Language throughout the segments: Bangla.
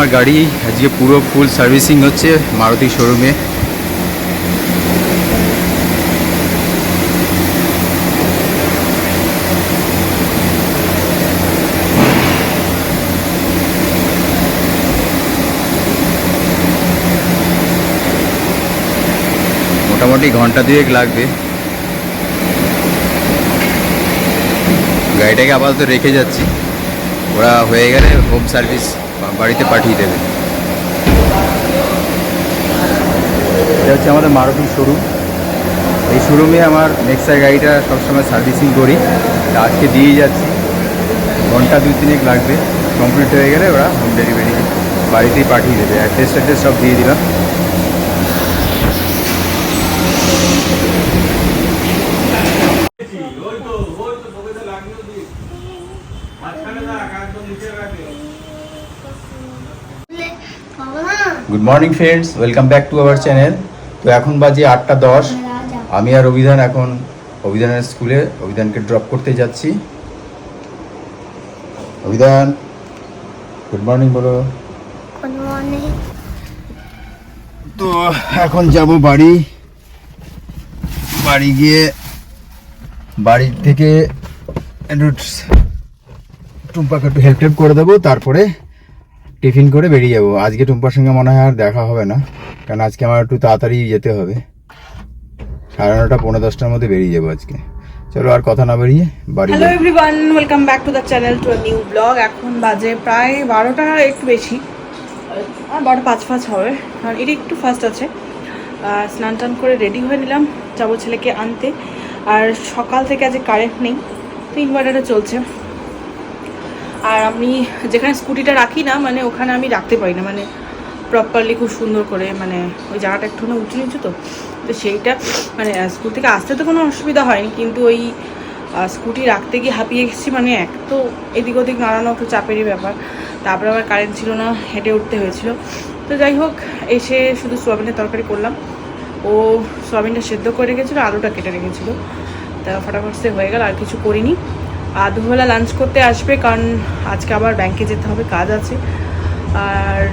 আমার গাড়ি, আজকে পুরো ফুল সার্ভিসিং হচ্ছে মারুতি শোরুমে মোটামুটি ঘণ্টা দুয়েক লাগবে। গাড়িটাকে আপাতত রেখে যাচ্ছি। ওরা হয়ে গেলে হোম সার্ভিস বাড়িতে পাঠিয়ে দেবে। এটা হচ্ছে আমাদের মারুতি শোরুম। এই শোরুমে আমার নেক্সার গাড়িটা সবসময় সার্ভিসিং করি। আজকে দিয়ে যাচ্ছি। ঘণ্টা দুই তিনেক লাগবে। কমপ্লিট হয়ে গেলে ওরা হোম ডেলিভারি বাড়িতেই পাঠিয়ে দেবে। অ্যাড্রেস অ্যাড্রেস সব দিয়ে দিলাম। Good morning friends welcome back to our channel তো এখন বাজে আটটা দশ। আমি আর অভিধান এখন অভিধানের স্কুলে অভিধানকে ড্রপ করতে যাচ্ছি। অভিধান গুড মর্নিং বলো। তো এখন যাব বাড়ি। বাড়ি গিয়ে বাড়ির থেকে একটু টুম্পাকে একটু হেল্প টেল্প করে দেবো তারপরে টিফিন করে বেরিয়ে যাব। আজকে টুম্পার সঙ্গে মনে হয় আর দেখা হবে না কারণ আজকে আমার একটু তাড়াতাড়ি যেতে হবে। সাড়ে নটা পনেরো দশটার মধ্যে বেরিয়ে যাব আজকে। চলো আর কথা না বেরিয়ে বাড়ি hello. Everyone welcome back to the channel to new blog এখন বাজে প্রায় বারোটা একটু বেশি। আর বারোটা পাঁচ পাঁচ হবে। কারণ এটা একটু ফাস্ট আছে। স্নান টান করে রেডি হয়ে নিলাম। যাব ছেলেকে আনতে। আর সকাল থেকে আজ কারেন্ট নেই। তো ইনভার্টারটা চলছে। আর আমি যেখানে স্কুটিটা রাখি না মানে ওখানে আমি রাখতে পারি না। মানে প্রপারলি খুব সুন্দর করে মানে ওই জায়গাটা একটু না উঁচু নিচু তো। তো সেইটা মানে স্কুল থেকে আসতে তো কোনো অসুবিধা হয়নি, কিন্তু ওই স্কুটি রাখতে গিয়ে হাঁপিয়ে গেছি মানে এক তো এদিক ওদিক নাড়ানো একটু চাপেরই ব্যাপার। তারপরে আবার কারেন্ট ছিল না, হেঁটে উঠতে হয়েছিল। তো যাই হোক, এসে শুধু সোয়াবিনের তরকারি করলাম। ও সোয়াবিনটা সেদ্ধ করে রেখেছিলো, আলুটা কেটে রেখেছিলো। তা ফটাফট সে হয়ে গেল, আর কিছু করিনি। দুবেলা লাঞ্চ করতে আসবে কারণ আজকে আবার ব্যাংকে যেতে হবে, কাজ আছে। আর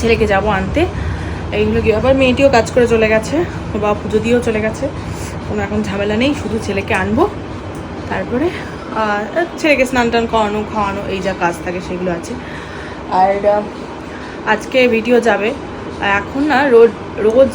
ছেলেকে যাব আনতে। এইগুলো কি আবার মেয়েটিও কাজ করে চলে গেছে বাবা পুজো দিয়েও চলে গেছে। কোনো এখন ঝামেলা নেই, শুধু ছেলেকে আনব। তারপরে ছেলেকে স্নান টান করানো, খাওয়ানো, এই যা কাজ থাকে সেগুলো আছে। আর আজকে ভিডিও যাবে। এখন না রোজ রোজ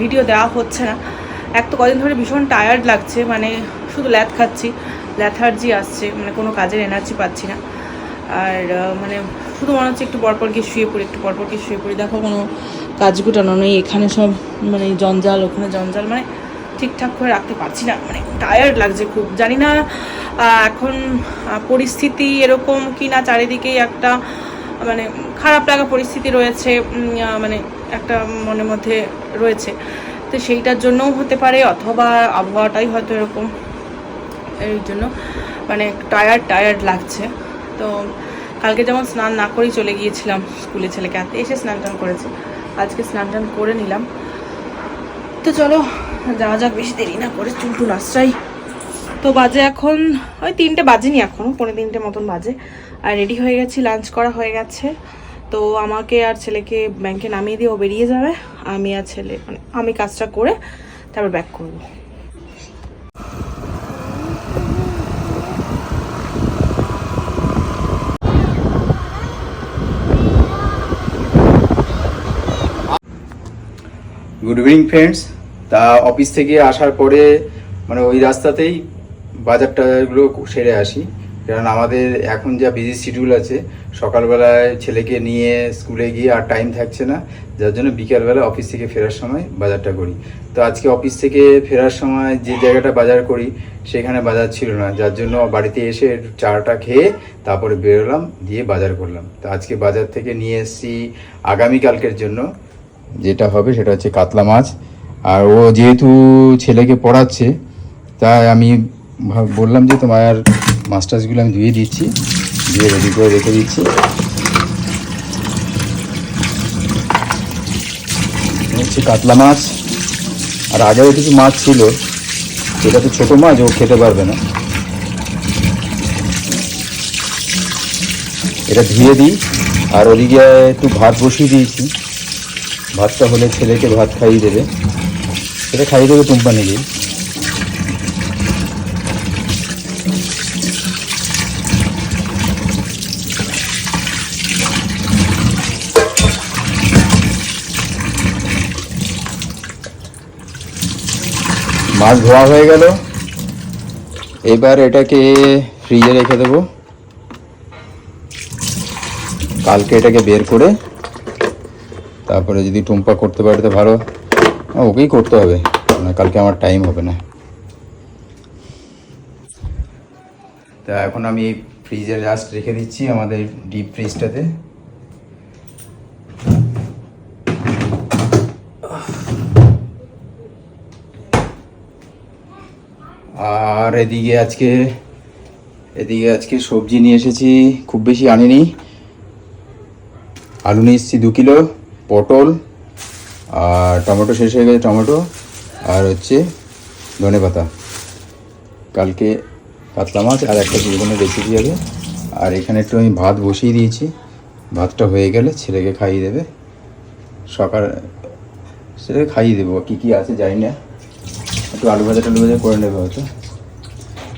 ভিডিও দেওয়া হচ্ছে না। এক তো কদিন ধরে ভীষণ টায়ার্ড লাগছে মানে শুধু ল্যাথ খাচ্ছি। ল্যাথার্জি আসছে মানে কোনো কাজের এনার্জি পাচ্ছি না। আর মানে শুধু মনে হচ্ছে একটু পরপর গিয়ে শুয়ে পড়ি, একটু পরপর গিয়ে শুয়ে পড়ি। দেখো কোনো কাজ গুটানো নেই, এখানে সব মানে জঞ্জাল, ওখানে জঞ্জাল মানে ঠিকঠাক করে রাখতে পারছি না। মানে টায়ার্ড লাগছে খুব। জানি না এখন পরিস্থিতি এরকম কি না চারিদিকেই একটা মানে খারাপ লাগা পরিস্থিতি রয়েছে মানে একটা মনের মধ্যে রয়েছে। তো সেইটার জন্যও হতে পারে, অথবা আবহাওয়াটাই হয়তো এরকম। এই জন্য। মানে টায়ার্ড টায়ার্ড লাগছে। তো কালকে যেমন স্নান না করেই চলে গিয়েছিলাম স্কুলে ছেলেকে আনতে, এসে স্নান টান করেছে। আজকে স্নান টান করে নিলাম। তো চলো, যাওয়া যাক, বেশি দেরি না করে চুল টুল আশ্রাই তো বাজে এখন, ওই তিনটে বাজেনি এখনও পনেরো তিনটে মতন বাজে। আর রেডি হয়ে গেছি লাঞ্চ করা হয়ে গেছে। তো আমাকে আর ছেলেকে ব্যাংকে নামিয়ে দিয়ে ও বেরিয়ে যাবে। আমি আর ছেলে মানে আমি কাজটা করে তারপর ব্যাক করব। গুড ইভিনিং ফ্রেন্ডস তা অফিস থেকে আসার পরে মানে ওই রাস্তাতেই বাজার টাজারগুলো সেরে আসি। কারণ আমাদের এখন যা বিজি শিডিউল আছে, সকালবেলায় ছেলেকে নিয়ে স্কুলে গিয়ে আর টাইম থাকছে না, যার জন্য বিকালবেলা অফিস থেকে ফেরার সময় বাজারটা করি। তো আজকে অফিস থেকে ফেরার সময় যে জায়গাটা বাজার করি, সেখানে বাজার ছিল না, যার জন্য বাড়িতে এসে চাটা খেয়ে তারপরে বেরোলাম, দিয়ে বাজার করলাম। তো আজকে বাজার থেকে নিয়ে এসেছি আগামীকালকের জন্য। যেটা হবে সেটা হচ্ছে কাতলা মাছ। আর ও যেহেতু ছেলেকে পড়াচ্ছে, তাই আমি বললাম যে তোমার মাছ টাছগুলো আমি ধুয়ে দিচ্ছি, দিয়ে রেডি করে রেখে দিচ্ছি। হচ্ছে কাতলা মাছ। আর আগেও কিছু মাছ ছিল, সেটা তো ছোটো মাছ, ও খেতে পারবে না। এটা ধুয়ে দিই, আর ওদিকে একটু ভাত বসিয়ে দিয়েছি। ভাতটা হলে ছেলেকে ভাত খাইয়ে দেবে। সেটা খাইয়ে দেবে টুম্পা নিজেই মাছ ধোয়া হয়ে গেল। এবার এটাকে ফ্রিজে রেখে দেবো। কালকে এটাকে বের করে তারপরে যদি টুম্পা করতে পারে তো ভালো। ওকেই করতে হবে, না কালকে আমার টাইম হবে না। তা এখন আমি এই ফ্রিজে জাস্ট রেখে দিচ্ছি আমাদের ডিপ ফ্রিজটাতে আর এদিকে আজকে এদিকে আজকে সবজি নিয়ে এসেছি, খুব বেশি আনিনি। আলু নিয়ে এসেছি দু কিলো। পটল আর টমেটো শেষ হয়ে গেছে টমেটো আর হচ্ছে ধনে পাতা। কালকে কাতলা মাছ আর একটা জীবনে রেসিপি হবে। আর এখানে একটু আমি ভাত বসিয়ে দিয়েছি। ভাতটা হয়ে গেলে ছেলেকে খাইয়ে দেবে। সকাল ছেলেকে খাইয়ে দেবো। কী কী আছে জানি না। একটু আলু ভাজা টালু ভাজা করে নেবে হয়তো।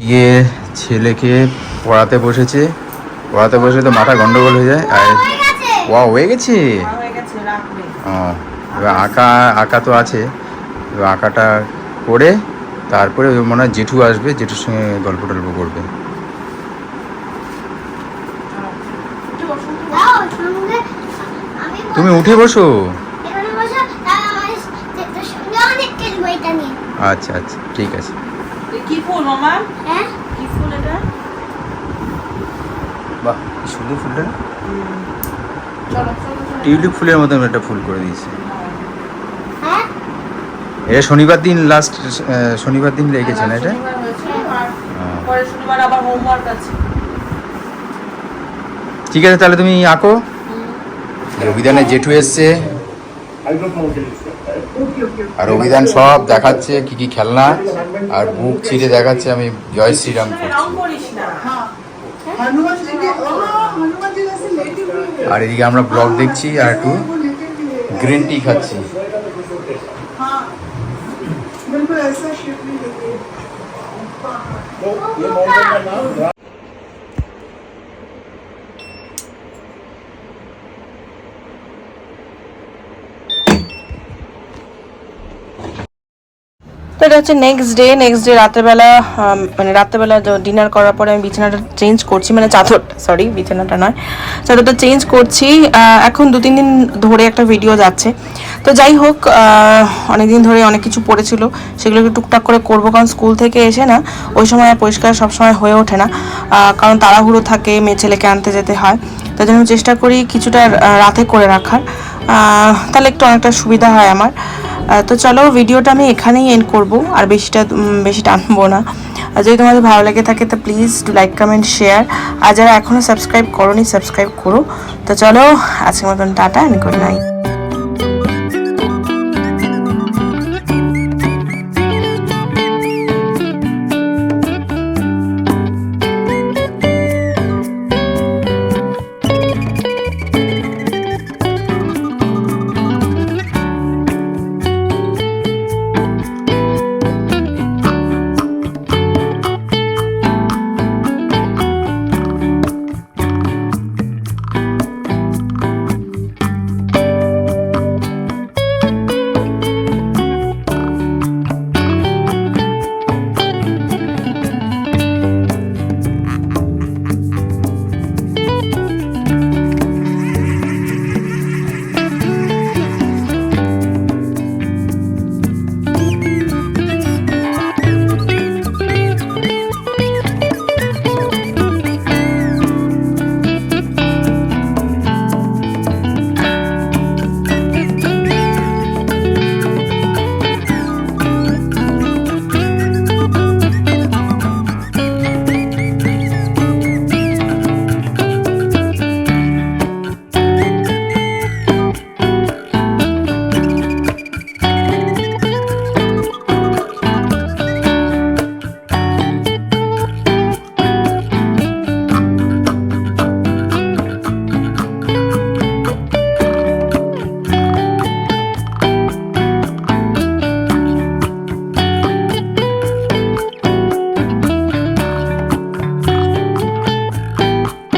ইয়ে ছেলেকে পড়াতে বসেছে। পড়াতে বসে তো মাথা গন্ডগোল হয়ে যায়। আর ওয়া হয়ে গেছে। ও, এবার আঁকা আঁকা তো আছে। এবার আঁকাটা করে তারপরে ওই মনে হয় জেঠু আসবে জেঠুর সঙ্গে গল্প টল্প করবে। তুমি উঠে বসো। আচ্ছা আচ্ছা ঠিক আছে। কি ফুল মামা? হ্যাঁ? কি ফুল এটা? বাহ সুন্দর ফুলটা টিউলিপ ফুলের মতন একটা ফুল করে দিয়েছে। হ্যাঁ? এটা শনিবার দিন লাস্ট শনিবার দিন লেগেছে না এটা হ্যাঁ। পরের শনিবার আবার হোমওয়ার্ক আছে। ঠিক আছে তাহলে তুমি আঁকো। অভিধানে জেঠু এসছে। আর অভিধান সব দেখাচ্ছে কি কি খেলনা আর বুক ছিঁড়ে দেখাচ্ছে আমি জয় শ্রীরাম করছি আর এদিকে আমরা ব্লগ দেখছি আর একটু वो लेटे हुए हैं গ্রিন টি খাচ্ছি हाँ बिल्कुल ऐसा शेप नहीं देते তো এটা হচ্ছে নেক্সট ডে নেক্সট ডে রাতেরবেলা মানে রাতেরবেলা ডিনার করার পরে আমি বিছানাটা চেঞ্জ করছি মানে চাদর সরি বিছানাটা নয়, চাদরটা চেঞ্জ করছি এখন দু তিন দিন ধরে একটা ভিডিও যাচ্ছে। তো যাই হোক অনেক দিন ধরে অনেক কিছু পড়েছিল, সেগুলোকে টুকটাক করে করব, কারণ স্কুল থেকে এসে না, ওই সময় পরিষ্কার সবসময় হয়ে ওঠে না কারণ তাড়াহুড়ো থাকে, মেয়ে ছেলেকে আনতে যেতে হয়। তাই জন্য চেষ্টা করি কিছুটা রাতে করে রাখার তাহলে একটু অনেকটা সুবিধা হয় আমার। তো চলো, ভিডিওটা আমি এখানেই এন্ড করব, আর বেশিটা বেশি টানবো না। আর যদি তোমাদের ভালো লাগে থাকে, তো please do like comment share আর যারা এখনও সাবস্ক্রাইব করো নি সাবস্ক্রাইব করো। তো চলো, আজকের মতন টাটা এন্ড গুড নাইট